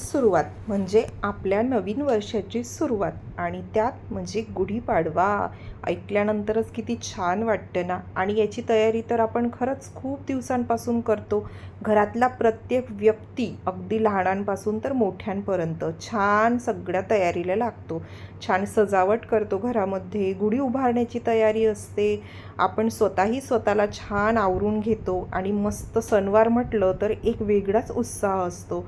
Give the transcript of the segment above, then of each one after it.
सुरुवात म्हणजे आपल्या नवीन वर्षाची सुरुवात आणि त्यात म्हणजे गुढीपाडवा ऐकल्यानंतरच किती छान वाटतं ना? आणि याची तयारी तर आपण खरंच खूप दिवसांपासून करतो. घरातला प्रत्येक व्यक्ती अगदी लहानांपासून तर मोठ्यांपर्यंत छान सगळ्या तयारीला लागतो. छान सजावट करतो घरामध्ये. गुढी उभारण्याची तयारी असते. आपण स्वतःही स्वतःला छान आवरून घेतो आणि मस्त सणवार म्हटलं तर एक वेगळाच उत्साह असतो.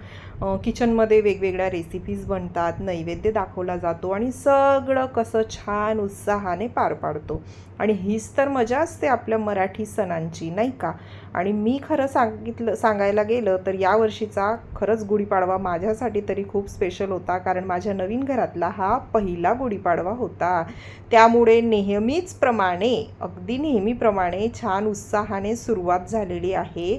किचनमध्ये वेगवेगळ्या रेसिपीज बनतात नैवेद्य दाखवला जातो आणि सगळं कसं छान उत्साहाने पार पाडतो. आणि हीच तर मजा असते आपल्या मराठी सणांची नाही का? आणि मी खरं सांगितलं सांगायला गेलं तर यावर्षीचा खरंच गुढीपाडवा माझ्यासाठी तरी खूप स्पेशल होता. कारण माझ्या नवीन घरातला हा पहिला गुढीपाडवा होता. त्यामुळे नेहमीच प्रमाणे अगदी नेहमीप्रमाणे छान उत्साहाने सुरुवात झालेली आहे.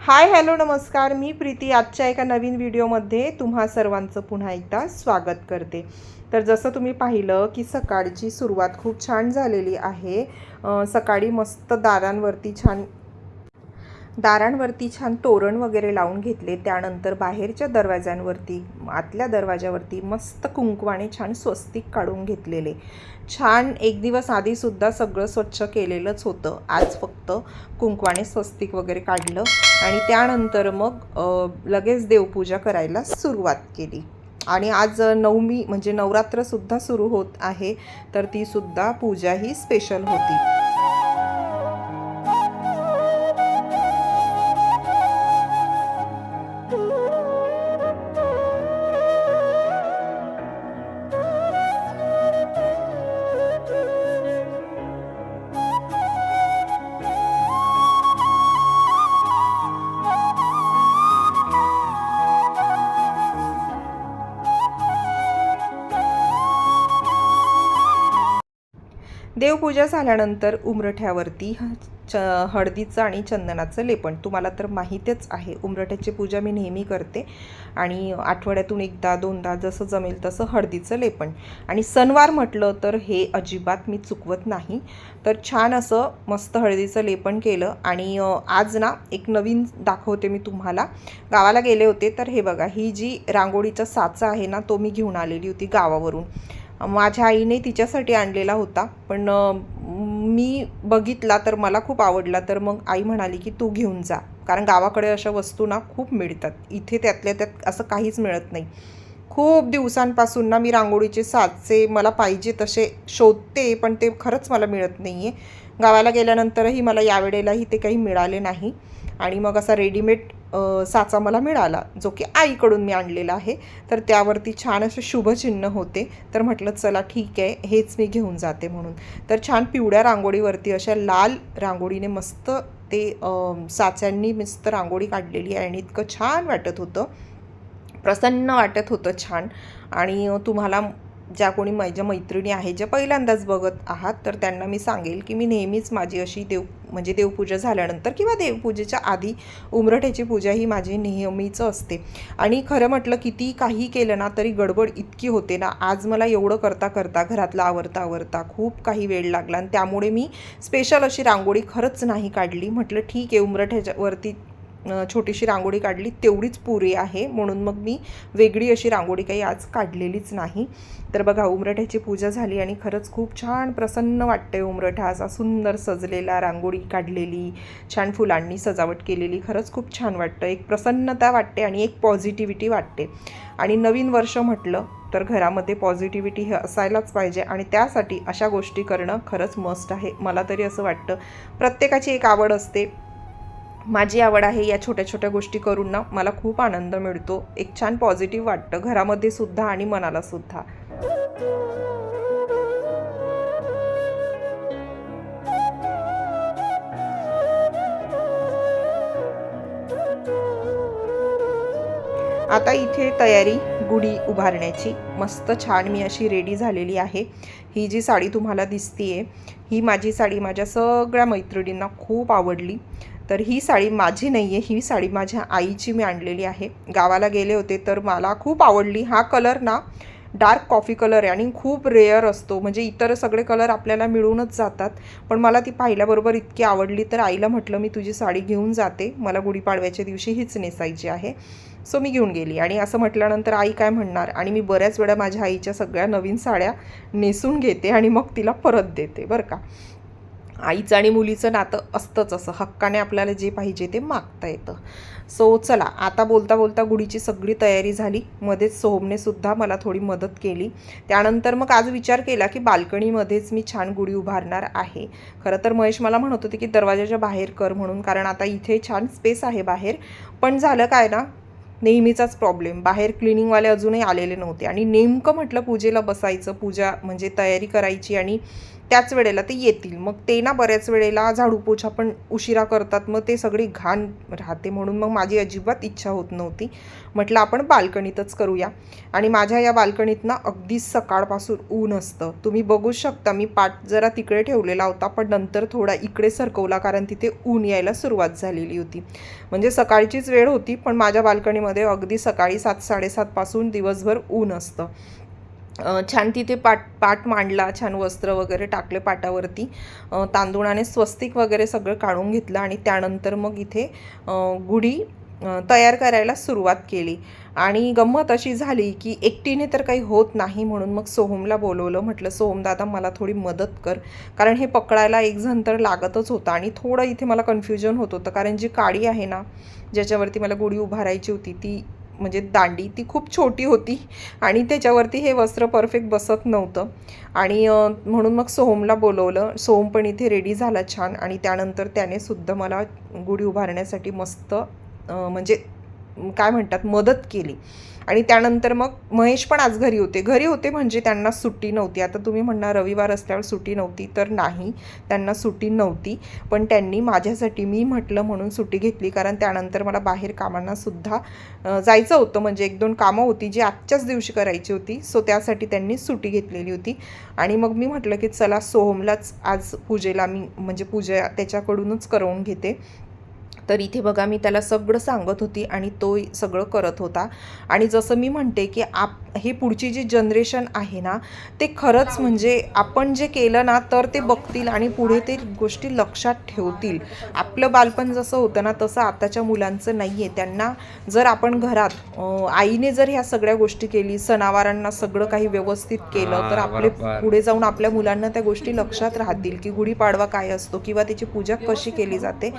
हाय हॅलो नमस्कार. मी प्रीती. आजच्या एका नवीन व्हिडिओमध्ये तुम्हा सर्वांचं पुन्हा एकदा स्वागत करते. तर जसं तुम्ही पाहिलं की सकाळची सुरुवात खूप छान झालेली आहे. सकाळी मस्त दारांवरती छान दारांवरती छान तोरण वगैरे लावून घेतले. त्यानंतर बाहेरच्या दरवाज्यांवरती आतल्या दरवाज्यावरती मस्त कुंकवाने छान स्वस्तिक काढून घेतलेले. छान एक दिवस आधीसुद्धा सगळं स्वच्छ केलेलंच होतं. आज फक्त कुंकवाने स्वस्तिक वगैरे काढलं आणि त्यानंतर मग लगेच देवपूजा करायला सुरुवात केली. आणि आज नवमी म्हणजे नवरात्रसुद्धा सुरू होत आहे तर तीसुद्धा पूजा ही स्पेशल होती. देवपूजा झाल्यानंतर उमरठ्यावरती च हळदीचं आणि चंदनाचं लेपन. तुम्हाला तर माहीतच आहे उमरठ्याची पूजा मी नेहमी करते. आणि आठवड्यातून एकदा दोनदा जसं जमेल तसं हळदीचं लेपन. आणि सणवार म्हटलं तर हे अजिबात मी चुकवत नाही. तर छान असं मस्त हळदीचं लेपन केलं. आणि आज ना एक नवीन दाखवते मी तुम्हाला. गावाला गेले होते तर हे बघा ही जी रांगोळीचा साचा आहे ना तो मी घेऊन आलेली होती गावावरून. माझ्या आईने तिच्यासाठी आणलेला होता. पण मी बघितला तर मला खूप आवडला. तर मग आई म्हणाली की तू घेऊन जा. कारण गावाकडे अशा वस्तू ना खूप मिळतात. इथे त्यातल्या त्यात असं काहीच मिळत नाही. खूप दिवसांपासून ना मी रांगोळीचे साचे मला पाहिजे तसे शोधते पण ते खरंच मला मिळत नाही आहे गावाला गेल्यानंतरही मला यावेळेलाही ते काही मिळाले नाही. आणि मग असा रेडीमेड साचा मला मिळाला जो की आईकडून मी आणलेला आहे. तर त्यावरती छान असं शुभचिन्ह होते. तर म्हटलं चला ठीक आहे हेच मी घेऊन जाते म्हणून. तर छान पिवळ्या रांगोळीवरती अशा लाल रांगोळीने मस्त ते साच्यांनी मस्त रांगोळी काढलेली आहे आणि इतकं छान वाटत होतं. प्रसन्न वाटत होतं छान. आणि तुम्हाला ज्या कोणी माझ्या मैत्रिणी आहेत ज्या पहिल्यांदाच बघत आहात तर त्यांना मी सांगेल की मी नेहमीच माझी अशी देव म्हणजे देवपूजा झाल्यानंतर किंवा देवपूजेच्या आधी उमरठ्याची पूजा ही माझी नेहमीच असते. आणि खरं म्हटलं किती काही केलं ना तरी गडबड इतकी होते ना आज मला एवढं करता करता घरातलं आवरता आवरता खूप काही वेळ लागला आणि त्यामुळे मी स्पेशल अशी रांगोळी खरंच नाही काढली. म्हटलं ठीक आहे उमरठ्याच्यावरती छोटीशी रांगोळी काढली. तेवढीच पुरी आहे. म्हणून मग मी वेगळी अशी रांगोळी काही आज काढलेलीच नाही. तर बघा उमरठ्याची पूजा झाली आणि खरंच खूप छान प्रसन्न वाटते उमरठा. असा सुंदर सजलेला रांगोळी काढलेली छान फुलांनी सजावट केलेली. खरंच खूप छान वाटतं. एक प्रसन्नता वाटते आणि एक पॉझिटिव्हिटी वाटते. आणि नवीन वर्ष म्हटलं तर घरामध्ये पॉझिटिव्हिटी हे असायलाच पाहिजे आणि त्यासाठी अशा गोष्टी करणं खरंच मस्ट आहे. मला तरी असं वाटतं. प्रत्येकाची एक आवड असते. माझी आवड आहे या छोट्या छोट्या गोष्टी करून ना मला खूप आनंद मिळतो. एक छान पॉझिटिव्ह वाटतं. घरामध्ये सुद्धा आणि मनाला सुद्धा. आता इथे तयारी गुढी उभारण्याची. मस्त छान मी अशी रेडी झालेली आहे. ही जी साडी तुम्हाला दिसतीये ही माझी साडी माझ्या सगळ्या मैत्रिणींना खूप आवडली. तर ही साडी माझी नाही आहे ही साडी माझ्या आईची मी आणलेली आहे. गावाला गेले होते तर मला खूप आवडली. हा कलर ना डार्क कॉफी कलर आहे आणि खूप रेअर असतो. म्हणजे इतर सगळे कलर आपल्याला मिळूनच जातात. पण मला ती पाहिल्याबरोबर इतकी आवडली तर आईला म्हटलं मी तुझी साडी घेऊन जाते. मला गुढीपाडव्याच्या दिवशी हीच नेसायची आहे. सो मी घेऊन गेली. आणि असं म्हटल्यानंतर आई काय म्हणणार? आणि मी बऱ्याच वेळा माझ्या आईच्या सगळ्या नवीन साड्या नेसून घेते आणि मग तिला परत देते बरं का? आईचं आणि मुलीचं नातं असतंच असं. हक्काने आपल्याला जे पाहिजे ते मागता येतं. सो चला आता बोलता बोलता गुढीची सगळी तयारी झाली. मध्येच सोहमने सुद्धा मला थोडी मदत केली. त्यानंतर मग आज विचार केला की बाल्कनीमध्येच मी छान गुढी उभारणार आहे. खरं तर महेश मला म्हणत होते की दरवाजाच्या बाहेर कर म्हणून कारण आता इथे छान स्पेस आहे बाहेर. पण झालं काय ना नेहमीचाच प्रॉब्लेम बाहेर क्लिनिंगवाले अजूनही आलेले नव्हते. आणि नेमकं म्हटलं पूजेला बसायचं पूजा म्हणजे तयारी करायची आणि त्याच वेळेला ते येतील. मग ते ना बऱ्याच वेळेला झाडू पोछा पण उशिरा करतात. मग ते सगळी घाण राहते म्हणून मग माझी अजिबात इच्छा होत नव्हती. म्हटलं आपण बाल्कनीतच करूया. आणि माझ्या या बाल्कनीत ना अगदी सकाळपासून ऊन असतं. तुम्ही बघू शकता मी पाठ जरा तिकडे ठेवलेला होता पण नंतर थोडा इकडे सरकवला कारण तिथे ऊन यायला सुरुवात झालेली होती. म्हणजे सकाळचीच वेळ होती पण माझ्या बाल्कनीमध्ये अगदी सकाळी सात साडेसातपासून दिवसभर ऊन असतं. छान तिथे पाट पाट मांडला छान वस्त्र वगैरे टाकले पाटावरती. तांदूळाने स्वस्तिक वगैरे सगळं काढून घेतलं आणि त्यानंतर मग इथे गुढी तयार करायला सुरुवात केली. आणि गंमत अशी झाली की एकटीने तर काही होत नाही म्हणून मग सोहमला बोलवलं. म्हटलं सोहम दादा मला थोडी मदत कर. कारण हे पकडायला एक जण तर लागतच होता आणि थोडं इथे मला कन्फ्युजन होत होतं. कारण जी काडी आहे ना ज्याच्यावरती मला गुढी उभारायची होती ती म्हणजे दांडी ती खूप छोटी होती आणि त्याच्यावरती हे वस्त्र परफेक्ट बसत नव्हतं. आणि म्हणून मग सोहमला बोलवलं. सोहम पण इथे रेडी झाला छान आणि त्यानंतर त्याने सुद्धा मला गुढी उभारण्यासाठी मस्त म्हणजे काय म्हणतात मदत केली. आणि त्यानंतर मग महेश पण आज घरी होते. घरी होते म्हणजे त्यांना सुट्टी नव्हती. आता तुम्ही म्हणणार रविवार असल्यावर सुट्टी नव्हती तर नाही त्यांना सुट्टी नव्हती. पण त्यांनी माझ्यासाठी मी म्हटलं म्हणून सुट्टी घेतली. कारण त्यानंतर मला बाहेर कामांनासुद्धा जायचं होतं. म्हणजे एक दोन कामं होती जी आजच्याच दिवशी करायची होती. सो त्यासाठी त्यांनी सुट्टी घेतलेली होती. आणि मग मी म्हटलं की चला सोहमलाच आज पूजेला मी म्हणजे पूजा त्याच्याकडूनच करवून घेते. तर इथे बघा मी त्याला सगळं सांगत होती आणि तो सगळं करत होता. आणि जसं मी म्हणते की आप हे पुढची जी जनरेशन आहे ना ते खरंच म्हणजे आपण जे केलं ना तर ते बघतील आणि पुढे ते गोष्टी लक्षात ठेवतील. आपलं बालपण जसं होतं ना तसं आताच्या मुलांचं नाही आहे त्यांना जर आपण घरात आईने जर ह्या सगळ्या गोष्टी केली सणावारांना सगळं काही व्यवस्थित केलं तर आपले. पुढे जाऊन आपल्या मुलांना त्या गोष्टी लक्षात राहतील की गुढीपाडवा काय असतो किंवा त्याची पूजा कशी केली जाते.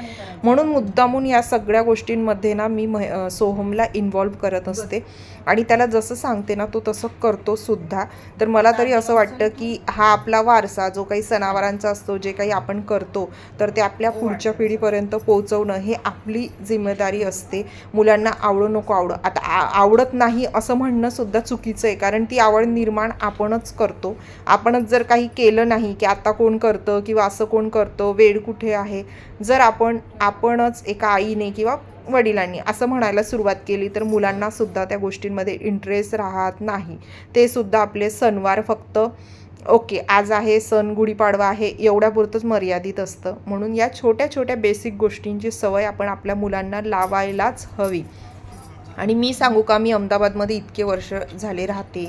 म्हणून मुद्दामून या सगळ्या गोष्टींमध्ये ना मी मह- सोहमला इन्व्हॉल्व करत असते. आणि त्याला जसं सांगते ना तो तसं करतो सुद्धा. तर मला तरी असं वाटतं की हा आपला वारसा जो काही सणावारांचा असतो जे काही आपण करतो तर ते आपल्या पुढच्या पिढीपर्यंत पोहोचवणं हे आपली जिम्मेदारी असते. मुलांना आवडो नको आवडो. आता आ- आवडत नाही असं म्हणणं सुद्धा चुकीचं आहे. कारण ती आवड निर्माण आपणच करतो. आपणच जर काही केलं नाही की आता कोण करतं किंवा असं कोण करतं वेळ कुठे आहे? जर आपण आपणच एका आईने किंवा वडिलांनी असं म्हणायला सुरुवात केली तर मुलांना सुद्धा त्या गोष्टींमध्ये इंटरेस्ट राहत नाही. ते सुद्धा आपले सणवार फक्त ओके आज आहे सण गुढीपाडवा आहे एवढ्यापुरतंच मर्यादित असतं. म्हणून या छोट्या छोट्या बेसिक गोष्टींची सवय आपण आपल्या मुलांना लावायलाच हवी. आणि मी सांगू का मी अहमदाबादमध्ये इतके वर्ष झाले राहते.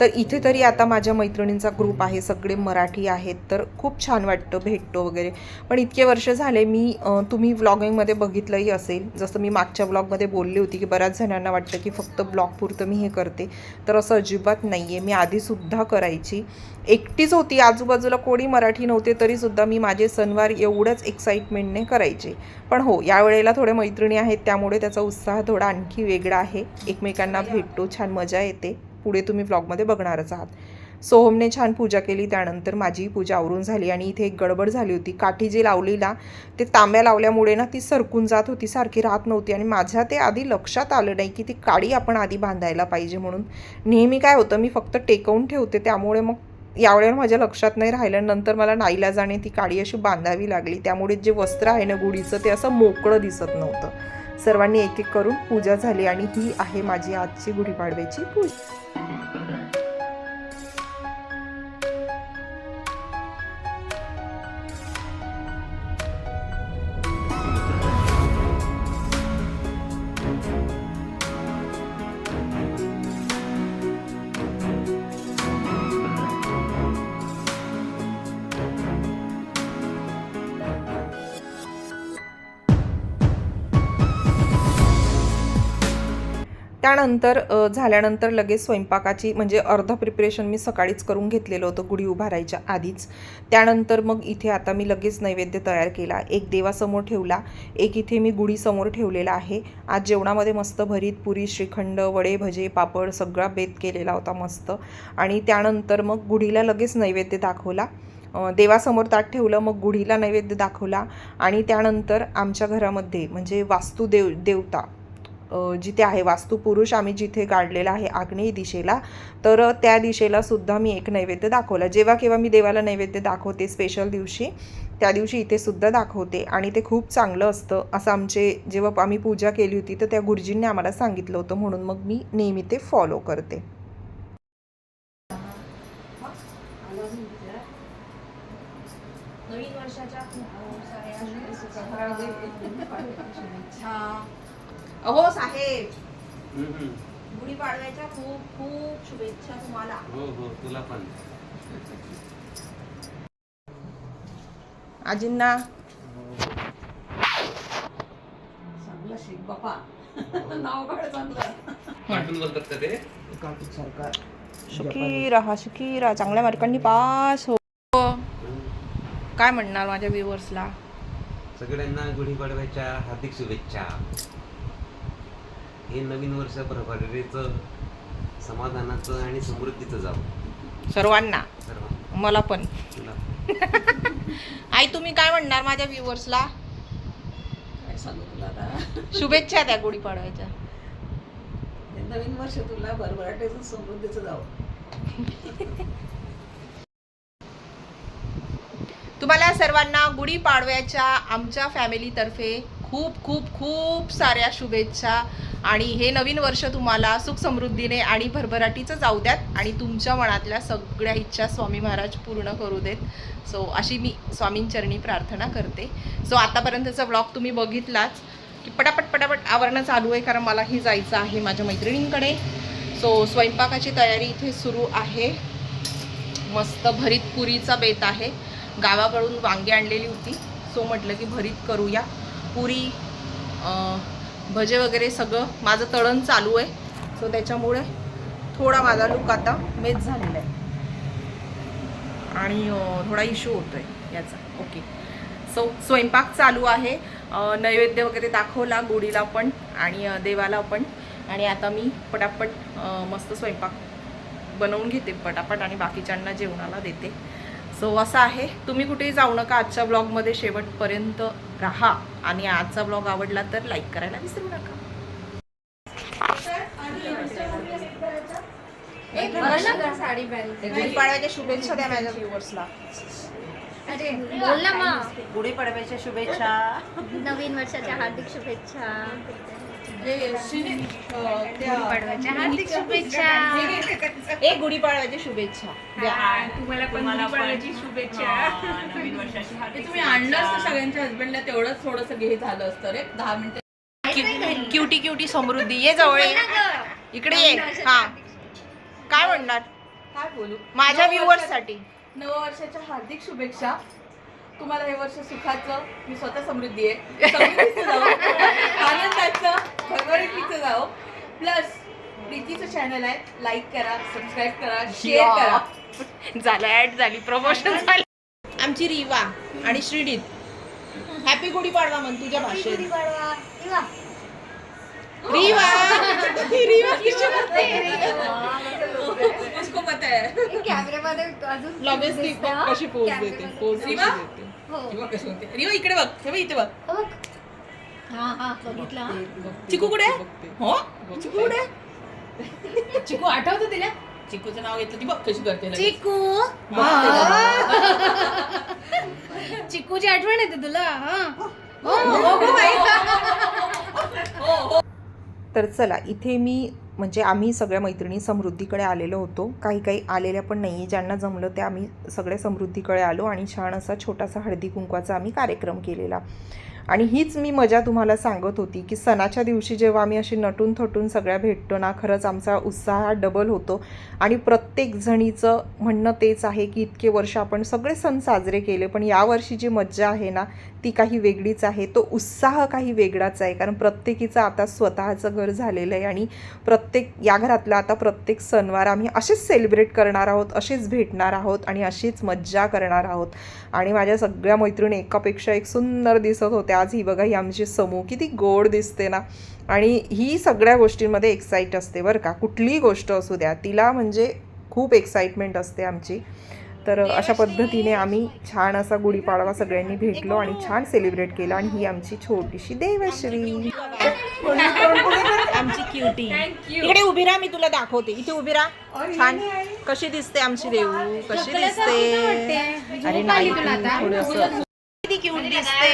तर इथे तरी आता माझ्या मैत्रिणींचा ग्रुप आहे सगळे मराठी आहेत तर खूप छान वाटतं भेटतो वगैरे. पण इतके वर्ष झाले मी तुम्ही व्लॉगिंगमध्ये बघितलंही असेल. जसं मी मागच्या व्लॉगमध्ये बोलली होती की बऱ्याच जणांना वाटतं की फक्त ब्लॉगपुरतं मी हे करते. तर असं अजिबात नाही आहे मी आधीसुद्धा करायची. एकटीच होती आजूबाजूला कोणी मराठी नव्हते तरीसुद्धा मी माझे सणवार एवढंच एक्साइटमेंटने करायचे. पण हो या वेळेला थोड्या मैत्रिणी आहेत त्यामुळे त्याचा उत्साह थोडा आणखी वेगळा आहे. एकमेकांना भेटतो छान मजा येते. पुढे तुम्ही ब्लॉगमध्ये बघणारच आहात. सोहमने छान पूजा केली त्यानंतर माझी पूजा आवरून झाली आणि इथे एक गडबड झाली होती. काठी जी लावलेला ते तांब्या लावल्यामुळे ना ती सरकून जात होती सारखी राहत नव्हती आणि माझ्या ते आधी लक्षात आलं नाही की ती काडी आपण आधी बांधायला पाहिजे म्हणून. नेहमी काय होतं मी फक्त टेकवून ठेवते त्यामुळे मग यावेळेवर माझ्या लक्षात नाही राहिलं. नंतर मला नाईला जाणे ती काडी अशी बांधावी लागली. त्यामुळे जे वस्त्र आहे ना गुढीचं ते असं मोकळं दिसत नव्हतं. सर्वांनी एक एक करून पूजा झाली आणि ही आहे माझी आजची गुढीपाडव्याची पूजा. त्यानंतर झाल्यानंतर लगेच स्वयंपाकाची म्हणजे अर्ध प्रिपरेशन मी सकाळीच करून घेतलेलं होतं गुढी उभारायच्या आधीच. त्यानंतर मग इथे आता मी लगेच नैवेद्य तयार केला. एक देवासमोर ठेवला. एक इथे मी गुढीसमोर ठेवलेला आहे. आज जेवणामध्ये मस्त भरीत पुरी श्रीखंड वडे भजे पापड सगळा बेत केलेला होता मस्त. आणि त्यानंतर मग गुढीला लगेच नैवेद्य दाखवला. देवासमोर ताट ठेवलं मग गुढीला नैवेद्य दाखवला. आणि त्यानंतर आमच्या घरामध्ये म्हणजे वास्तुदेव देवता जिथे आहे वास्तुपुरुष आम्ही जिथे काढलेला आहे आग्नेय दिशेला तर त्या दिशेला सुद्धा मी एक नैवेद्य दाखवला. जेव्हा केव्हा मी देवाला नैवेद्य दाखवते स्पेशल दिवशी त्या दिवशी इथे सुद्धा दाखवते आणि ते खूप चांगलं असतं. असं आमचे जेव्हा आम्ही पूजा केली होती तर त्या गुरुजींनी आम्हाला सांगितलं होतं. म्हणून मग मी नेहमी ते फॉलो करते. नवीन वर्षाच्या शुभेच्छा. अहो साहेब हम्म. गुढीपाडव्याच्या खूप खूप शुभेच्छा तुम्हाला. हो हो तुला पण. आजींना. चांगलं शिक बापा. नाव काढ चांगलं. कार्टून बोलतात का ते? सुखी राहा सुखी राहा चांगल्या मार्कांनी पास हो. काय म्हणणार माझ्या व्ह्युअर्सला सगळ्यांना गुढीपाडव्याच्या हार्दिक शुभेच्छा. हे नवीन वर्ष प्रभारीचं समाधानाचं आणि समृद्धीचं जावं. सर्वांना. सर्व मला पण. तुला. आई तुम्ही काय म्हणणार माझ्या व्ह्युअर्सला? काय सांगू तुला आता? शुभेच्छा त्या गुढीपाडव्याच्या हे नवीन वर्ष तुला भरभराटीचं समृद्धीचं जावं. तुम्हाला सर्वांना गुढीपाडव्याच्या आमच्या फॅमिलीतर्फे खूप खूप खूप साऱ्या शुभेच्छा. आणि हे नवीन वर्ष तुम्हाला सुख समृद्धीने आणि भरभराटीचं जाऊ द्यात. आणि तुमच्या मनातल्या सगळ्या इच्छा स्वामी महाराज पूर्ण करू देत. सो अशी मी स्वामींचरणी प्रार्थना करते. सो आतापर्यंतचा ब्लॉग तुम्ही बघितलाच. की पटापट पटापट आवरणं चालू आहे कारण मलाही जायचं आहे माझ्या मैत्रिणींकडे. सो स्वयंपाकाची तयारी इथे सुरू आहे. मस्त भरीत पुरीचा बेत आहे. गावाकडून वांगी आणलेली होती. सो म्हटलं की भरीत करूया. पुरी भजे वगैरे सगळं माझं तळण चालू आहे. सो त्याच्यामुळे थोडा माझा लुक आता मेच झालेला आहे. आणि थोडा इश्यू होतो आहे याचा. ओके सो स्वयंपाक चालू आहे. नैवेद्य वगैरे दाखवला गुढीला पण आणि देवाला पण. आणि आता मी पटापट मस्त स्वयंपाक बनवून घेते पटापट आणि बाकीच्यांना जेवणाला देते. सो असं आहे. तुम्ही कुठेही जाऊ नका आजच्या ब्लॉगमध्ये शेवटपर्यंत राहा आणि आजचा ब्लॉग आवडला तर लाईक करायला विसरू नका. साडी पहन गुढीपाडव्याच्या शुभेच्छा द्या माझ्या व्ह्युअर्सला अरे बोल ना मग गुढीपाडव्याच्या शुभेच्छा. नवीन वर्षाच्या हार्दिक शुभेच्छा. गुढीपाडव्याच्या हार्दिक शुभेच्छा. एक गुढीपाडव्याच्या शुभेच्छा. द्या. तुम्हाला पण गुढीपाडव्याची शुभेच्छा. नवीन वर्षाची ते तुम्ही आणलं असतं सगळ्यांच्या हसबंडला तेवढंच थोडस हे झालं असतं रे. दहा मिनिटं. Cutie cutie Samruddhi. ये जवळ ये. इकडे ये. हा. काय म्हणणार? काय बोलू? माझ्या व्ह्युअर्ससाठी. नववर्षाच्या हार्दिक शुभेच्छा. तुम्हाला हे वर्ष सुखाचं मी स्वतः समृद्धी आहे. समृद्धीचं जावं आनंदाचं भरभराटीचं जावं. प्लस प्रीतीचं चॅनल आहे. लाईक करा सबस्क्राईब करा शेअर करा. झालं ऍड झाली प्रमोशन झाली. आमची रिवा आणि श्रीडीत. हॅपी गुढीपाडवा म्हण तुझ्या भाषेत. रिवा. रिवा. किती पता है अजून लगेच ती कशी देते? कशी? देते? हो. म्हणते? इकडे बघ. हे बघ इथे बघ. बघ. हा हा बघितला. चिकू कुठे? आहे? बघते. हो? चिकू कुठे? आहे? चिकू आठवतं तिला? चिकूचं नाव घेतलं ती बघ कशी करते लगेच. चिकू? चिकूची आठवण येते तुला हा. तर चला इथे मी म्हणजे आम्ही सगळ्या मैत्रिणी समृद्धीकडे आलेलो होतो. काही काही आलेल्या पण नाही ज्यांना जमलं ते आम्ही सगळे समृद्धीकडे आलो आणि छान असा छोटासा हळदी कुंकवाचा आम्ही कार्यक्रम केलेला. आणि हीच मी मजा तुम्हाला सांगत होती की सणाच्या दिवशी जेव्हा आम्ही अशी नटून थटून सगळ्या भेटतो ना खरंच आमचा उत्साह डबल होतो. आणि प्रत्येक जणीचं म्हणणं तेच आहे की इतके वर्ष आपण सगळे सण साजरे केले पण यावर्षी जी मज्जा आहे ना ती काही वेगळीच आहे. तो उत्साह काही वेगळाच आहे कारण प्रत्येकीचं आता स्वतःचं घर झालेलं आहे आणि प्रत्येक या घरातला आता प्रत्येक सणवार आम्ही असेच सेलिब्रेट करणार आहोत असेच भेटणार आहोत आणि अशीच मज्जा करणार आहोत. आणि माझ्या सगळ्या मैत्रिणी एकापेक्षा एक सुंदर दिसत होत्या. आज ही बघा ही आमची समूह किती गोड दिसते ना. आणि ही सगळ्या गोष्टींमध्ये एक्साईट असते बरं का. कुठलीही गोष्ट असू द्या तिला म्हणजे खूप एक्साइटमेंट असते आमची. तर अशा पद्धतीने आम्ही छान असा गुढीपाडवा सगळ्यांनी भेटलो आणि छान सेलिब्रेट केलं आणि ही आमची छोटीशी देवश्री. आमची क्युटी इकडे उभी राहा मी तुला दाखवते. इथे उभी राहा. छान. कशी दिसते आमची देऊ? कशी दिसते? अरे नाही थोडस क्यूट दिसते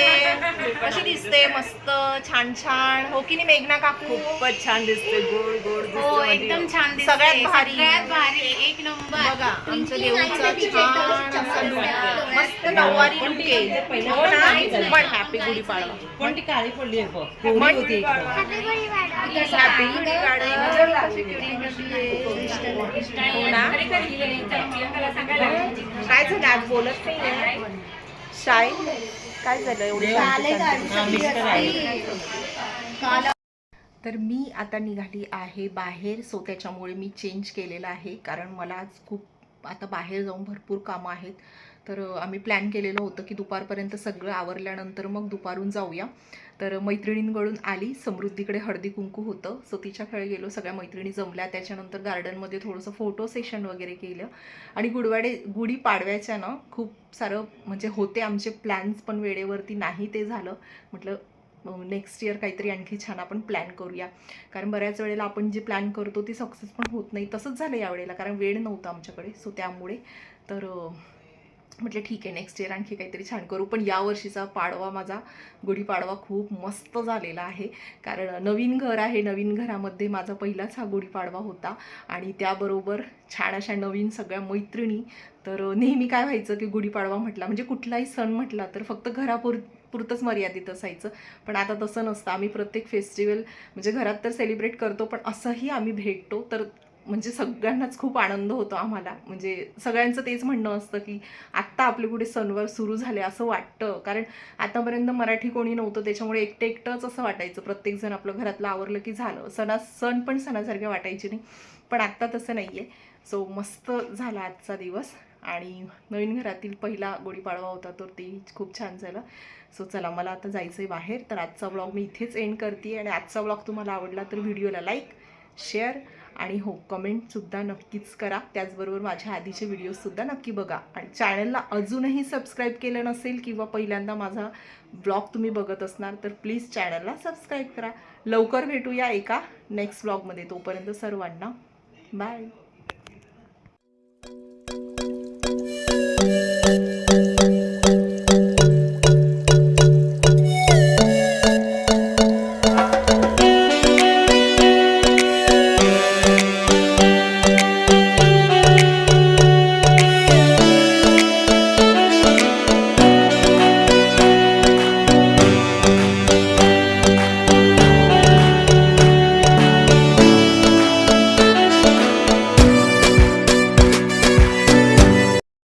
कशी दिसते मस्त छान छान हो की नाही मेघना काकू खूपच छान दिसते गोड गोड हो एकदम छान दिसते. सगळ्यात भारी सगळ्यात भारी एक नंबर बघा देऊचा छान असा look आहे. मस्त नऊवारी आहे. हो ना? पण हॅपी गुढीपाडवा पण ती काळी पडली आहे बघ होती हॅपी गुढीपाडवा हो ना? काय झालं आज बोलत नाही शाय काय झालं एवढी तर मी आता निघाली आहे बाहेर सो त्याच्यामुळे मी चेंज केलेलं आहे. कारण मला आज खूप आता बाहेर जाऊन भरपूर कामं आहेत. तर आम्ही प्लॅन केलेलं होतं की दुपारपर्यंत सगळं आवरल्यानंतर मग दुपारून जाऊया. तर मैत्रिणींकडून आली. समृद्धीकडे हळदी कुंकू होतं. सो तिच्याकडे गेलो. सगळ्या मैत्रिणी जमल्या. त्याच्यानंतर गार्डनमध्ये थोडंसं फोटो सेशन वगैरे केलं. आणि गुडवाडे गुढी पाडव्याच्या ना खूप सारं म्हणजे होते आमचे प्लॅन्स पण वेळेवरती नाही ते झालं. म्हटलं नेक्स्ट इयर काहीतरी आणखी छान आपण प्लॅन करूया. कारण बऱ्याच वेळेला आपण जे प्लॅन करतो ती सक्सेस पण होत नाही. तसंच झालं यावेळेला. कारण वेळ नव्हता आमच्याकडे. सो त्यामुळे तर म्हटलं ठीक आहे नेक्स्ट इयर आणखी काहीतरी छान करू. पण यावर्षीचा पाडवा माझा गुढीपाडवा खूप मस्त झालेला आहे. कारण नवीन घर आहे नवीन घरामध्ये माझा पहिलाच हा गुढीपाडवा होता. आणि त्याबरोबर छान अशा नवीन सगळ्या मैत्रिणी. तर नेहमी काय व्हायचं की गुढीपाडवा म्हटला म्हणजे कुठलाही सण म्हटला तर फक्त घरापुर पुरतंच मर्यादित असायचं. पण आता तसं नसतं. आम्ही प्रत्येक फेस्टिवल म्हणजे घरात तर सेलिब्रेट करतो पण असंही आम्ही भेटतो. तर म्हणजे सगळ्यांनाच खूप आनंद होतो आम्हाला. म्हणजे सगळ्यांचं तेच म्हणणं असतं की आत्ता आपले कुठे सणवार सुरू झाले असं वाटतं. कारण आतापर्यंत मराठी कोणी नव्हतं त्याच्यामुळे एकटं एकटंच असं वाटायचं. प्रत्येकजण आपलं घरातलं आवरलं की झालं. सणा सण पण सणासारखे वाटायचे नाही. पण आत्ता तसं नाही आहे सो मस्त झाला आजचा दिवस. आणि नवीन घरातील पहिला गुढीपाडवा होता तर ते खूप छान झालं. सो चला मला आता जायचं आहे बाहेर. तर आजचा ब्लॉग मी इथेच एंड करते आणि आजचा ब्लॉग तुम्हाला आवडला तर व्हिडिओला लाईक शेअर आणि हो कमेंटसुद्धा नक्कीच करा. त्याचबरोबर माझ्या आधीचे व्हिडिओजसुद्धा नक्की बघा. आणि चॅनलला अजूनही सबस्क्राईब केलं नसेल किंवा पहिल्यांदा माझा ब्लॉग तुम्ही बघत असणार तर प्लीज चॅनलला सबस्क्राईब करा. लवकर भेटूया एका नेक्स्ट ब्लॉगमध्ये तोपर्यंत सर्वांना बाय